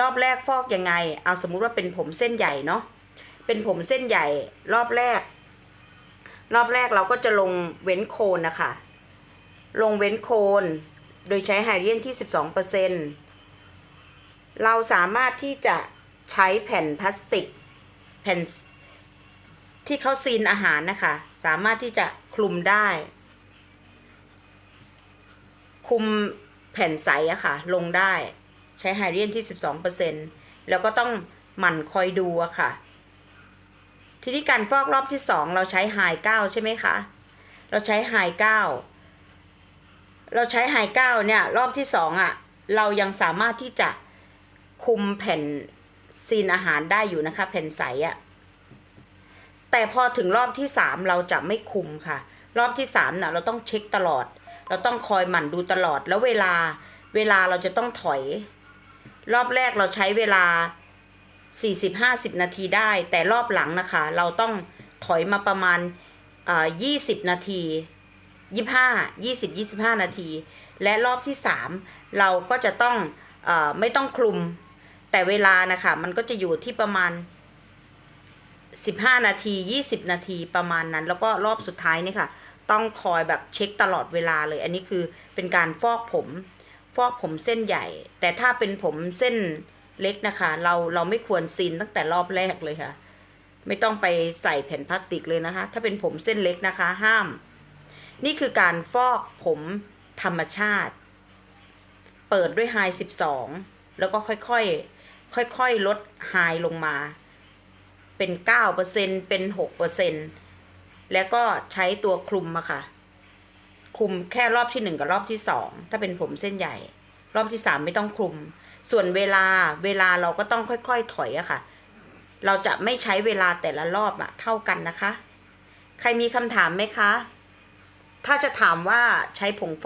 รอบแรกฟอกยังไง เอาสมมุติว่าเป็นผมเส้นใหญ่เนาะ เป็นผมเส้นใหญ่รอบแรก รอบแรกเราก็จะลงเว้นโคนนะคะ ลงเว้นโคน โดยใช้ไฮเดรเจนที่ 12%เราสามารถที่จะใช้แผ่นพลาสติก แผ่นที่เขาซีนอาหารนะคะ สามารถที่จะคลุมได้ คุมแผ่นใสอะค่ะ ลงได้ ใช้ไฮเดรเจนที่ 12%แล้วก็ต้องหมั่นคอยดูอะค่ะ ทีนี้การฟอกรอบที่สองเราใช้ไฮเก้าใช่ไหมคะ เราใช้ไฮเก้าเราใช้ไฮเก้าเนี่ยรอบที่สองอะเรายังสามารถที่จะคุมแผ่นซีนอาหารได้อยู่นะคะแผ่นใสอะแต่พอถึงรอบที่สามเราจะไม่คุมค่ะ รอบที่สามน่ะเราต้องเช็คตลอด เราต้องคอยหมั่นดูตลอดแล้วเวลาเวลาเราจะต้องถอย รอบแรกเราใช้เวลา 40-50 นาทีได้ แต่รอบหลังนะคะ เราต้องถอยมาประมาณ 20 นาที 25 20 25 นาที และรอบที่ 3 เราก็จะต้องอไม่ต้องคลุม แต่เวลานะคะ มันก็จะอยู่ที่ประมาณ 15 นาที 20 นาทีประมาณนั้น แล้วก็รอบสุดท้ายนี่ค่ะ ต้องคอยแบบเช็คตลอดเวลาเลย อันนี้คือเป็นการฟอกผม ฟอกผมเส้นใหญ่ แต่ถ้าเป็นผมเส้นเล็กนะคะ เราเราไม่ควรซีนตั้งแต่รอบแรกเลยค่ะ ไม่ต้องไปใส่แผ่นพลาสติกเลยนะคะ ถ้าเป็นผมเส้นเล็กนะคะ ห้าม นี่คือการฟอกผมธรรมชาติ เปิดด้วยไฮ12 แล้วก็ค่อยๆ ค่อยๆ ลดไฮลงมา เป็น 9%เป็น 6%แล้วก็ใช้ตัวคลุมอะค่ะ คุมแค่รอบที่หนึ่งกับรอบที่สองถ้าเป็นผมเส้นใหญ่ รอบที่สามไม่ต้องคลุม ส่วนเวลาเวลาเราก็ต้องค่อยๆถอยอะค่ะ เราจะไม่ใช้เวลาแต่ละรอบอะเท่ากันนะคะ ใครมีคำถามไหมคะ ถ้าจะถามว่าใช้ผงฟอก